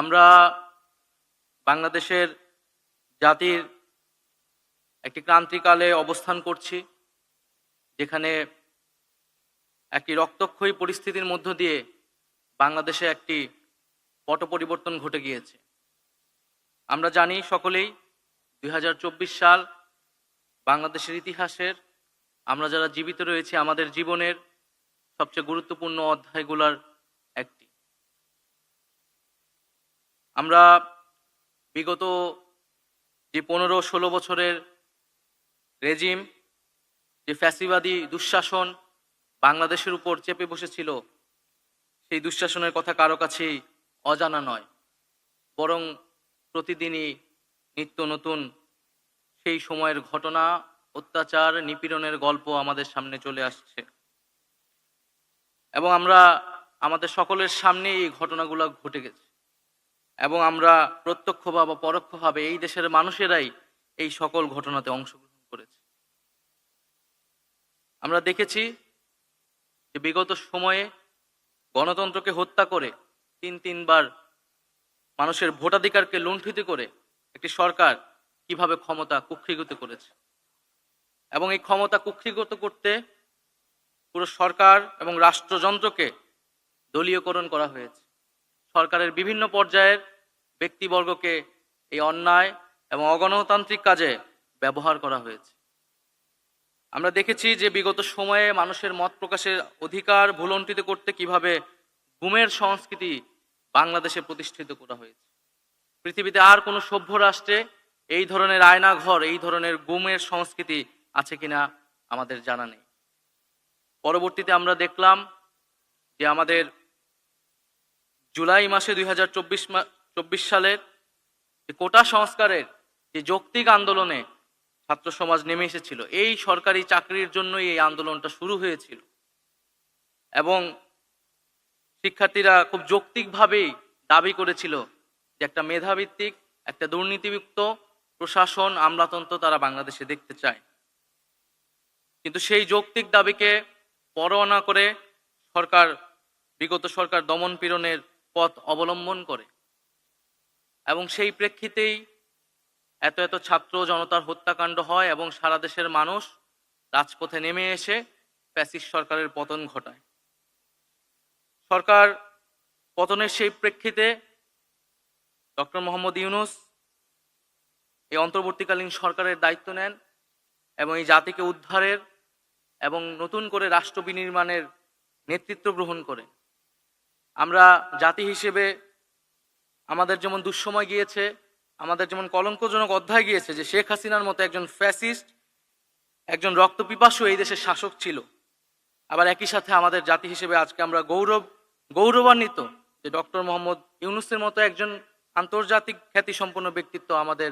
আমরা বাংলাদেশের জাতির একটি ক্রান্তিকালে অবস্থান করছি, যেখানে একটি রক্তক্ষয়ী পরিস্থিতির মধ্য দিয়ে বাংলাদেশে একটি পট পরিবর্তন ঘটে গিয়েছে। আমরা জানি সকলেই, দুই হাজার চব্বিশ সাল বাংলাদেশের ইতিহাসের, আমরা যারা জীবিত রয়েছি, আমাদের জীবনের সবচেয়ে গুরুত্বপূর্ণ অধ্যায়গুলোর একটি। আমরা বিগত যে পনেরো ষোলো বছরের রেজিম, যে ফ্যাসিবাদী দুঃশাসন বাংলাদেশের উপর চেপে বসেছিল, সেই দুঃশাসনের কথা কারও কাছেই অজানা নয়। বরং প্রতিদিনই নিত্য নতুন সেই সময়ের ঘটনা, অত্যাচার, নিপীড়নের গল্প আমাদের সামনে চলে আসছে। এবং আমরা আমাদের সকলের সামনে এই ঘটনাগুলো ঘটে গেছে। এবং আমরা প্রত্যক্ষ বা পরোক্ষভাবে এই দেশের মানুষেরাই এই সকল ঘটনাতে অংশগ্রহণ করেছে। আমরা দেখেছি যে বিগত সময়ে গণতন্ত্রকে হত্যা করে তিন তিনবার মানুষের ভোটাধিকারকে লুণ্ঠিত করে একটি সরকার কীভাবে ক্ষমতা কুক্ষিগত করেছে। এবং এই ক্ষমতা কুক্ষিগত করতে পুরো সরকার এবং রাষ্ট্রযন্ত্রকে দলীয়করণ করা হয়েছে। সরকারের বিভিন্ন পর্যায়ের ব্যক্তিবর্গকে এই অন্যায় এবং অগণতান্ত্রিক কাজে ব্যবহার করা হয়েছে। আমরা দেখেছি যে বিগত সময়ে মানুষের মত প্রকাশের অধিকার ভুলণ্ঠিত করতে কীভাবে গুমের সংস্কৃতি বাংলাদেশে প্রতিষ্ঠিত করা হয়েছে। পৃথিবীতে আর কোনো সভ্য রাষ্ট্রে এই ধরনের আয়নাঘর, এই ধরনের গুমের সংস্কৃতি আছে কিনা আমাদের জানা নেই। পরবর্তীতে আমরা দেখলাম যে আমাদের জুলাই মাসে দুই হাজার চব্বিশ সালের কোটা সংস্কারের যে যৌক্তিক আন্দোলনে ছাত্র সমাজ নেমে এসেছিল, এই সরকারি চাকরির জন্যই এই আন্দোলনটা শুরু হয়েছিল। এবং শিক্ষার্থীরা খুব যৌক্তিকভাবেই দাবি করেছিল যে একটা মেধাভিত্তিক, একটা দুর্নীতিযুক্ত প্রশাসন আমলাতন্ত্র তারা বাংলাদেশে দেখতে চায়। কিন্তু সেই যৌক্তিক দাবিকে পরোয়া না করে সরকার, বিগত সরকার দমন পীড়নের পথ অবলম্বন করে। এবং সেই প্রেক্ষিতেই এত এত ছাত্র জনতার হত্যাকাণ্ড হয় এবং সারা দেশের মানুষ রাজপথে নেমে এসে প্যাসিস সরকারের পতন ঘটায়। সরকার পতনের সেই প্রেক্ষিতে ডক্টর মোহাম্মদ ইউনুস এই অন্তর্বর্তীকালীন সরকারের দায়িত্ব নেন এবং এই জাতিকে উদ্ধারের এবং নতুন করে রাষ্ট্র বিনির্মাণের নেতৃত্ব গ্রহণ করে আমরা জাতি হিসেবে আমাদের যেমন দুঃসময় গিয়েছে, আমাদের যেমন কলঙ্কজনক অধ্যায় গিয়েছে যে শেখ হাসিনার মতো একজন ফ্যাসিস্ট, একজন রক্তপিপাসু এই দেশের শাসক ছিল। আবার একই সাথে আমাদের জাতি হিসেবে আজকে আমরা গৌরব, গৌরবান্বিত যে ডক্টর মোহাম্মদ ইউনুসের মতো একজন আন্তর্জাতিক খ্যাতিসম্পন্ন ব্যক্তিত্ব আমাদের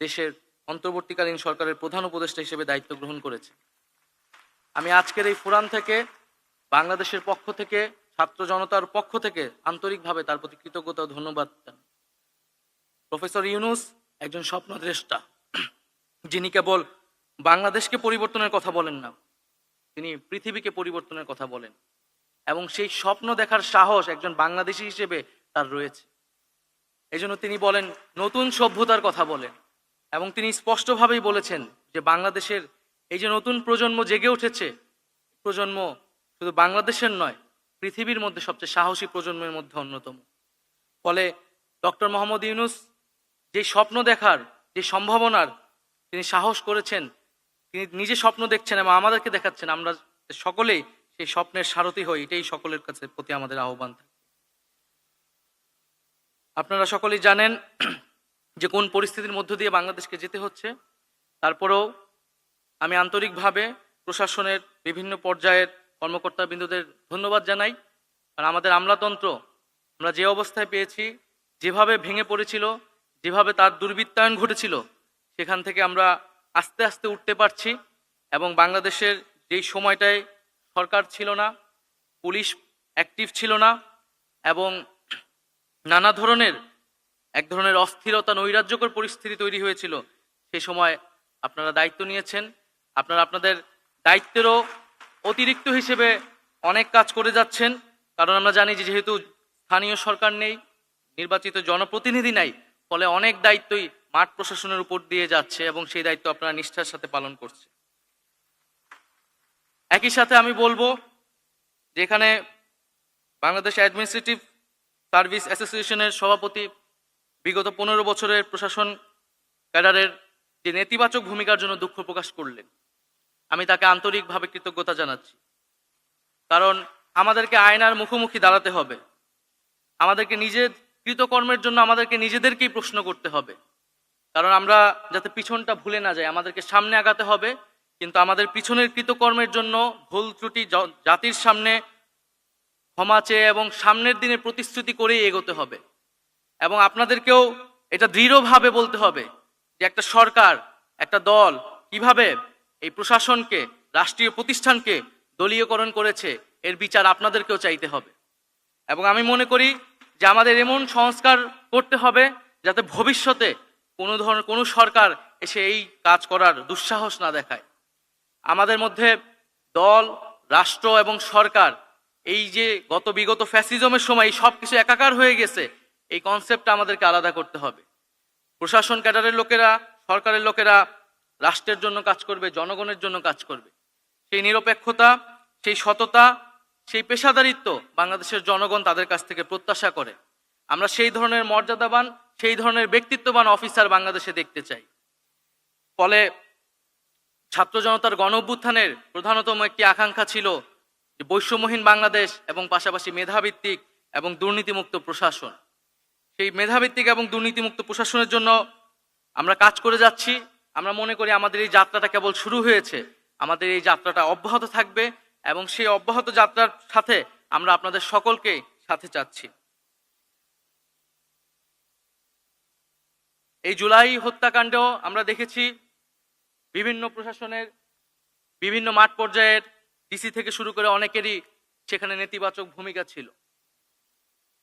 দেশের অন্তর্বর্তীকালীন সরকারের প্রধান উপদেষ্টা হিসেবে দায়িত্ব গ্রহণ করেছে। আমি আজকের এই ফোরাম থেকে, বাংলাদেশের পক্ষ থেকে ছাত্র জনতার পক্ষ থেকে আন্তরিকভাবে তার প্রতি কৃতজ্ঞতা ধন্যবাদ জানাই। প্রফেসর ইউনুস একজন স্বপ্নদ্রেষ্টা যিনি কেবল বাংলাদেশকে পরিবর্তনের কথা বলেন না, তিনি পৃথিবীকে পরিবর্তনের কথা বলেন। এবং সেই স্বপ্ন দেখার সাহস একজন বাংলাদেশি হিসেবে তার রয়েছে। এই জন্য তিনি বলেন, নতুন সভ্যতার কথা বলেন। এবং তিনি স্পষ্টভাবেই বলেছেন যে বাংলাদেশের এই যে নতুন প্রজন্ম জেগে উঠেছে, প্রজন্ম শুধু বাংলাদেশের নয় পৃথিবীর মধ্যে সবচেয়ে সাহসী প্রজন্মের মধ্যে অন্যতম। ফলে ডক্টর মোহাম্মদ ইউনুস যে স্বপ্ন দেখার, যে সম্ভাবনার তিনি সাহস করেছেন, তিনি নিজে স্বপ্ন দেখছেন এবং আমাদেরকে দেখাচ্ছেন, আমরা সকলেই সেই স্বপ্নের সারথি হই, এটাই সকলের কাছে প্রতি আমাদের আহ্বান থাকে। আপনারা সকলেই জানেন যে কোন পরিস্থিতির মধ্য দিয়ে বাংলাদেশকে যেতে হচ্ছে। তারপরেও আমি আন্তরিকভাবে প্রশাসনের বিভিন্ন পর্যায়ের কর্মকর্তা বিন্দুদের ধন্যবাদ জানাই। আর আমাদের আমলাতন্ত্র, আমরা যে অবস্থায় পেয়েছি, যেভাবে ভেঙে পড়েছিল, যেভাবে তার দুর্বৃত্তায়ন ঘটেছিল, সেখান থেকে আমরা আস্তে আস্তে উঠতে পারছি এবং বাংলাদেশের যেই সময়টায় সরকার ছিল না, পুলিশ অ্যাক্টিভ ছিল না, এবং নানা ধরনের, এক ধরনের অস্থিরতা, নৈরাজ্যকর পরিস্থিতি তৈরি হয়েছিল, সে সময় আপনারা দায়িত্ব নিয়েছেন। আপনারা আপনাদের দায়িত্বেরও অতিরিক্ত হিসেবে অনেক কাজ করে যাচ্ছেন। কারণ আমরা জানি যে যেহেতু স্থানীয় সরকার নেই, নির্বাচিত জনপ্রতিনিধি নাই, ফলে অনেক দায়িত্বই মাঠ প্রশাসনের উপর দিয়ে যাচ্ছে এবং সেই দায়িত্ব আপনারা নিষ্ঠার সাথে পালন করছে একই সাথে আমি বলব যে এখানে বাংলাদেশ অ্যাডমিনিস্ট্রেটিভ সার্ভিস অ্যাসোসিয়েশনের সভাপতি বিগত পনেরো বছরের প্রশাসন ক্যাডারের যে নেতিবাচক ভূমিকার জন্য দুঃখ প্রকাশ করলেন আমি তাকে আন্তরিকভাবে কৃতজ্ঞতা জানাচ্ছি। কারণ আমাদেরকে আয়নার মুখোমুখি দাঁড়াতে হবে। আমাদেরকে নিজের কৃতকর্মের জন্য আমাদেরকে নিজেদেরকেই প্রশ্ন করতে হবে। কারণ আমরা যাতে পিছনটা ভুলে না যাই, আমাদেরকে সামনে আগাতে হবে, কিন্তু আমাদের পিছনের কৃতকর্মের জন্য ভুল ত্রুটি জাতির সামনে ক্ষমা চেয়ে এবং সামনের দিনে প্রতিশ্রুতি করেই এগোতে হবে। এবং আপনাদেরকেও এটা দৃঢ়ভাবে বলতে হবে যে একটা সরকার, একটা দল কীভাবে এই প্রশাসনকে, রাষ্ট্রীয় প্রতিষ্ঠানকে দলীয়করণ করেছে, এর বিচার আপনাদেরকেও চাইতে হবে। এবং আমি মনে করি যে আমাদের এমন সংস্কার করতে হবে যাতে ভবিষ্যতে কোনো ধরনের, কোনো সরকার এসে এই কাজ করার দুঃসাহস না দেখায়। আমাদের মধ্যে দল, রাষ্ট্র এবং সরকার, এই যে গত বিগত ফ্যাসিজমের সময় সব কিছু একাকার হয়ে গেছে, এই কনসেপ্টটা আমাদেরকে আলাদা করতে হবে। প্রশাসন ক্যাডারের লোকেরা, সরকারের লোকেরা রাষ্ট্রের জন্য কাজ করবে, জনগণের জন্য কাজ করবে। সেই নিরপেক্ষতা, সেই সততা, সেই পেশাদারিত্ব বাংলাদেশের জনগণ তাদের কাছ থেকে প্রত্যাশা করে। আমরা সেই ধরনের মর্যাদাবান, সেই ধরনের ব্যক্তিত্ববান অফিসার বাংলাদেশে দেখতে চাই। ফলে ছাত্র জনতার গণ অভ্যুত্থানের প্রধানতম একটি আকাঙ্ক্ষা ছিল যে বৈষম্যহীন বাংলাদেশ এবং পাশাপাশি মেধাভিত্তিক এবং দুর্নীতিমুক্ত প্রশাসন। সেই মেধাভিত্তিক এবং দুর্নীতিমুক্ত প্রশাসনের জন্য আমরা কাজ করে যাচ্ছি। আমরা মনে করি আমাদের এই যাত্রাটা কেবল শুরু হয়েছে। আমাদের এই যাত্রাটা অব্যাহত থাকবে এবং সেই অব্যাহত যাত্রার সাথে আমরা আপনাদের সকলকে সাথে চাচ্ছি এই জুলাই হত্যাকাণ্ডেও আমরা দেখেছি বিভিন্ন প্রশাসনের বিভিন্ন মাঠ পর্যায়ের ডিসি থেকে শুরু করে অনেকেরই সেখানে নেতিবাচক ভূমিকা ছিল।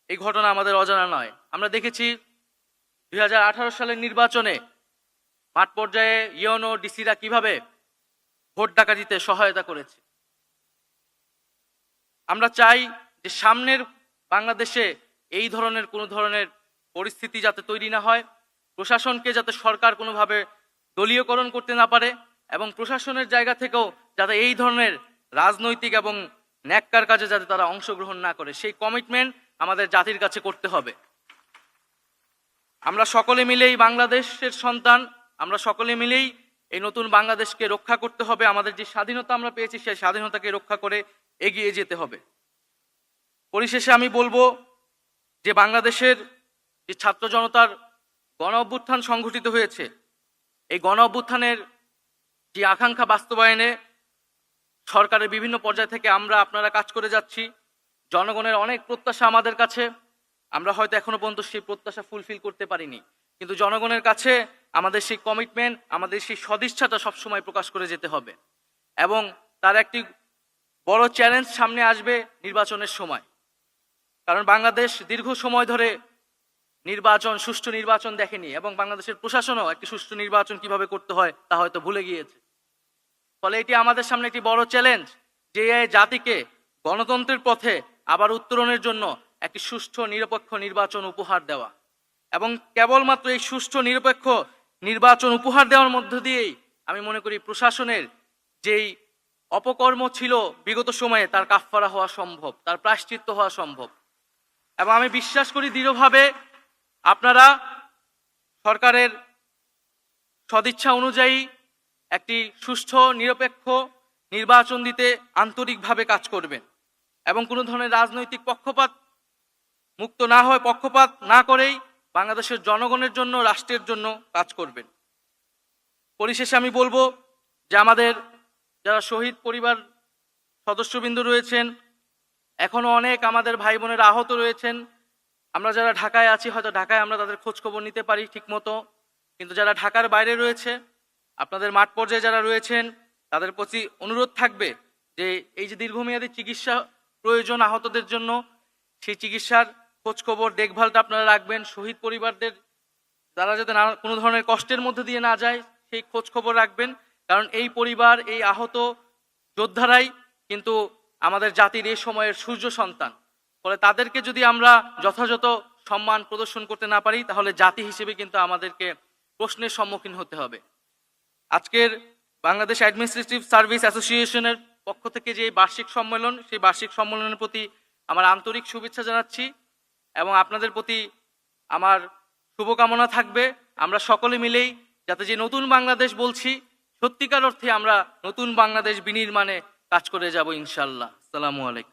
এই ঘটনা আমাদের অজানা নয়। আমরা দেখেছি দুই হাজার আঠারো সালের নির্বাচনে মাঠ পর্যায়ে ইয়নো ডিসিরা কীভাবে ভোট ডাকাতিতে সহায়তা করেছে? আমরা চাই যে সামনের বাংলাদেশে এই ধরনের কোনো ধরনের পরিস্থিতি যাতে তৈরি না হয়, প্রশাসনকে যাতে সরকার কোনোভাবে দলীয়করণ করতে না পারে এবং প্রশাসনের জায়গা থেকেও যাতে এই ধরনের রাজনৈতিক এবং ন্যাক্কার কাজে যাতে তারা অংশগ্রহণ না করে, সেই কমিটমেন্ট আমাদের জাতির কাছে করতে হবে। আমরা সকলে মিলেই বাংলাদেশের সন্তান আমরা সকলে মিলেই এই নতুন বাংলাদেশকে রক্ষা করতে হবে। আমাদের যে স্বাধীনতা আমরা পেয়েছি, সেই স্বাধীনতাকে রক্ষা করে এগিয়ে যেতে হবে। পরিশেষে আমি বলব যে বাংলাদেশের যে ছাত্র জনতার গণ অভ্যুত্থান সংঘটিত হয়েছে, এই গণ অভ্যুত্থানের যে আকাঙ্ক্ষা বাস্তবায়নে সরকারের বিভিন্ন পর্যায় থেকে আমরা আপনারা কাজ করে যাচ্ছি। জনগণের অনেক প্রত্যাশা আমাদের কাছে। আমরা হয়তো এখনও পর্যন্ত সেই প্রত্যাশা ফুলফিল করতে পারিনি। কিন্তু জনগণের কাছে আমাদের সেই কমিটমেন্ট আমাদের সেই সদিচ্ছাটা সবসময় প্রকাশ করে যেতে হবে। এবং তার একটি বড় চ্যালেঞ্জ সামনে আসবে নির্বাচনের সময়। কারণ বাংলাদেশ দীর্ঘ সময় ধরে নির্বাচন, সুষ্ঠু নির্বাচন দেখেনি এবং বাংলাদেশের প্রশাসনও একটি সুষ্ঠু নির্বাচন কীভাবে করতে হয় তা হয়তো ভুলে গিয়েছে। ফলে এটি আমাদের সামনে একটি বড় চ্যালেঞ্জ যে জাতিকে গণতন্ত্রের পথে আবার উত্তরণের জন্য একটি সুষ্ঠু, নিরপেক্ষ নির্বাচন উপহার দেওয়া। এবং কেবলমাত্র এই সুষ্ঠু, নিরপেক্ষ নির্বাচন উপহার দেওয়ার মধ্য দিয়েই আমি মনে করি প্রশাসনের যেই অপকর্ম ছিল বিগত সময়ে তার কাফফারা হওয়া সম্ভব, তার প্রায়শ্চিত্ত হওয়া সম্ভব। এবং আমি বিশ্বাস করি দৃঢ়ভাবে আপনারা সরকারের সদিচ্ছা অনুযায়ী একটি সুষ্ঠু, নিরপেক্ষ নির্বাচন দিতে আন্তরিকভাবে কাজ করবেন এবং কোনো ধরনের রাজনৈতিক পক্ষপাত, মুক্ত না হয় পক্ষপাত না করেই বাংলাদেশের জনগণের জন্য, রাষ্ট্রের জন্য কাজ করবেন। পরিশেষে আমি বলব যে আমাদের যারা শহীদ পরিবার সদস্যবৃন্দ রয়েছেন এখনও অনেক আমাদের ভাই বোনেরা আহত রয়েছেন। আমরা যারা ঢাকায় আছি, হয়তো ঢাকায় আমরা তাদের খোঁজখবর নিতে পারি ঠিকমতো। কিন্তু যারা ঢাকার বাইরে রয়েছে, আপনাদের মাঠ পর্যায়ে যারা রয়েছেন, তাদের প্রতি অনুরোধ থাকবে যে এই যে দীর্ঘমেয়াদী চিকিৎসা প্রয়োজন আহতদের জন্য, সেই চিকিৎসার খোঁজ খবর দেখভালটা আপনারা রাখবেন। শহীদ পরিবারদের তারা যাতে না কোনো ধরনের কষ্টের মধ্যে দিয়ে না যায়, সেই খোঁজখবর রাখবেন। কারণ এই পরিবার, এই আহত যোদ্ধারাই কিন্তু আমাদের জাতির এই সময়ের সূর্য সন্তান। ফলে তাদেরকে যদি আমরা যথাযথ সম্মান প্রদর্শন করতে না পারি, তাহলে জাতি হিসেবে কিন্তু আমাদেরকে প্রশ্নের সম্মুখীন হতে হবে। আজকের বাংলাদেশ অ্যাডমিনিস্ট্রেটিভ সার্ভিস অ্যাসোসিয়েশনের পক্ষ থেকে যে বার্ষিক সম্মেলন, সেই বার্ষিক সম্মেলনের প্রতি আমার আন্তরিক শুভেচ্ছা জানাচ্ছি। এবং আপনাদের প্রতি আমার শুভকামনা থাকবে। আমরা সকলে মিলেই যাতে যে নতুন বাংলাদেশ বলছি, সত্যিকার অর্থে আমরা নতুন বাংলাদেশ বিনির্মাণে কাজ করে যাব ইনশাল্লাহ সালামু আলাইকুম।